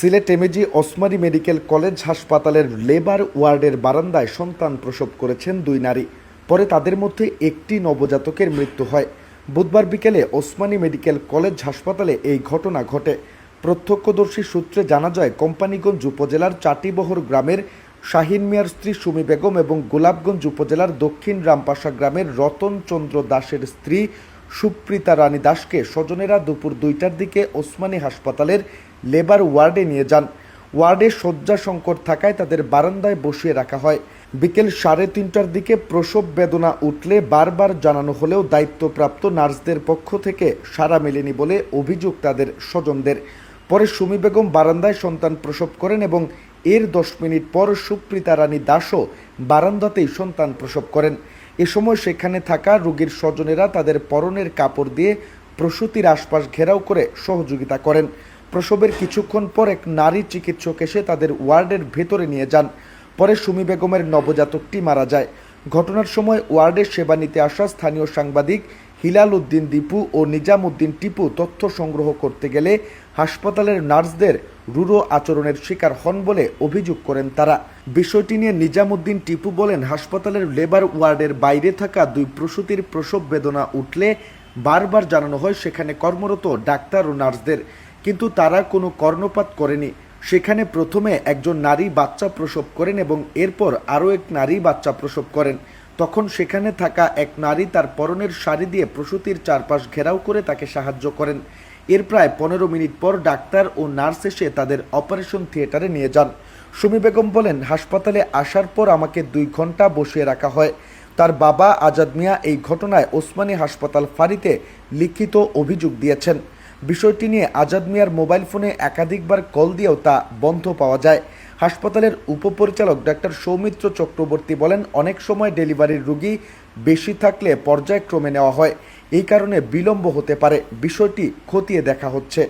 Sylhet MAG Osmani medical college হাসপাতালের labour ওয়ার্ডের বারান্দায় সন্তান প্রসব করেছেন দুই নারী। পরে তাদের মধ্যে একটি নবজাতকের মৃত্যু হয়। বুধবার বিকেলে ওসমানী মেডিকেল কলেজ হাসপাতালে এই ঘটনা ঘটে। প্রত্যক্ষদর্শী সূত্রে জানা যায়, কোম্পানিগঞ্জ উপজেলার চাটিবহর গ্রামের শাহিন মিয়ার স্ত্রী সুমি বেগম এবং গোলাপগঞ্জ উপজেলার দক্ষিণ রামপাশা গ্রামের রতন চন্দ্র দাসের স্ত্রী সুপ্রিতা রানী দাসকে স্বজনেরা দুপুর দুইটার দিকে ওসমানী হাসপাতালের লেবার ওয়ার্ডে নিয়ে যান। ওয়ার্ডে শয্যা সংকট থাকায় তাদের বারান্দায় বসিয়ে রাখা হয়। বিকেল সাড়ে তিনটার দিকে প্রসব বেদনা উঠলে বারবার জানানো হলেও দায়িত্বপ্রাপ্ত নার্সদের পক্ষ থেকে সাড়া মেলেনি বলে অভিযোগ তাদের স্বজনদের। পরে সুমি বেগম বারান্দায় সন্তান প্রসব করেন এবং এর দশ মিনিট পর সুপ্রিতা রানী দাসও বারান্দাতেই সন্তান প্রসব করেন। এ সময় সেখানে থাকা রোগীর স্বজনেরা তাদের পরনের কাপড় দিয়ে প্রসূতির আশপাশ ঘেরাও করে সহযোগিতা করেন। প্রসবের কিছুক্ষণ পর এক নারী চিকিৎসক এসে তাদের ওয়ার্ডের ভেতরে নিয়ে যান। পরে সুমি বেগমের নবজাতকটি মারা যায়। ঘটনার সময় ওয়ার্ডের সেবা নিতে আসা স্থানীয় সাংবাদিক হিলাল উদ্দিন দীপু ও নিজাম উদ্দিন টিপু তথ্য সংগ্রহ করতে গেলে হাসপাতালের নার্সদের রূঢ় আচরণের শিকার হন বলে অভিযোগ করেন তারা। বিষয়টি নিয়ে নিজামুদ্দিন টিপু বলেন, হাসপাতালের লেবার ওয়ার্ডের বাইরে থাকা দুই প্রসূতির প্রসব বেদনা উঠলে বারবার জানানো হয় সেখানে কর্মরত ডাক্তার ও নার্সদের। কিন্তু তারা কোনো কর্ণপাত করেনি। সেখানে প্রথমে একজন নারী বাচ্চা প্রসব করেন এবং এরপর আরও এক নারী বাচ্চা প্রসব করেন। তখন সেখানে থাকা এক নারী তার পরনের শাড়ি দিয়ে প্রসূতির চারপাশ ঘেরাও করে তাকে সাহায্য করেন। এর প্রায় পনেরো মিনিট পর ডাক্তার ও নার্স এসে তাদের অপারেশন থিয়েটারে নিয়ে যান। সুমি বেগম বলেন, হাসপাতালে আসার পর আমাকে দুই ঘণ্টা বসিয়ে রাখা হয়। তার বাবা আজাদ মিয়া এই ঘটনায় ওসমানী হাসপাতাল ফাঁড়িতে লিখিত অভিযোগ দিয়েছেন। বিষয়টি নিয়ে আজাদ মিয়ার মোবাইল ফোনে একাধিকবার কল দিয়েও তা বন্ধ পাওয়া যায়। হাসপাতালের উপপরিচালক ডাক্তার সৌমিত্র চক্রবর্তী বলেন, অনেক সময় ডেলিভারির রুগী বেশি থাকলে পর্যায়ক্রমে নেওয়া হয়। এই কারণে বিলম্ব হতে পারে। বিষয়টি খতিয়ে দেখা হচ্ছে।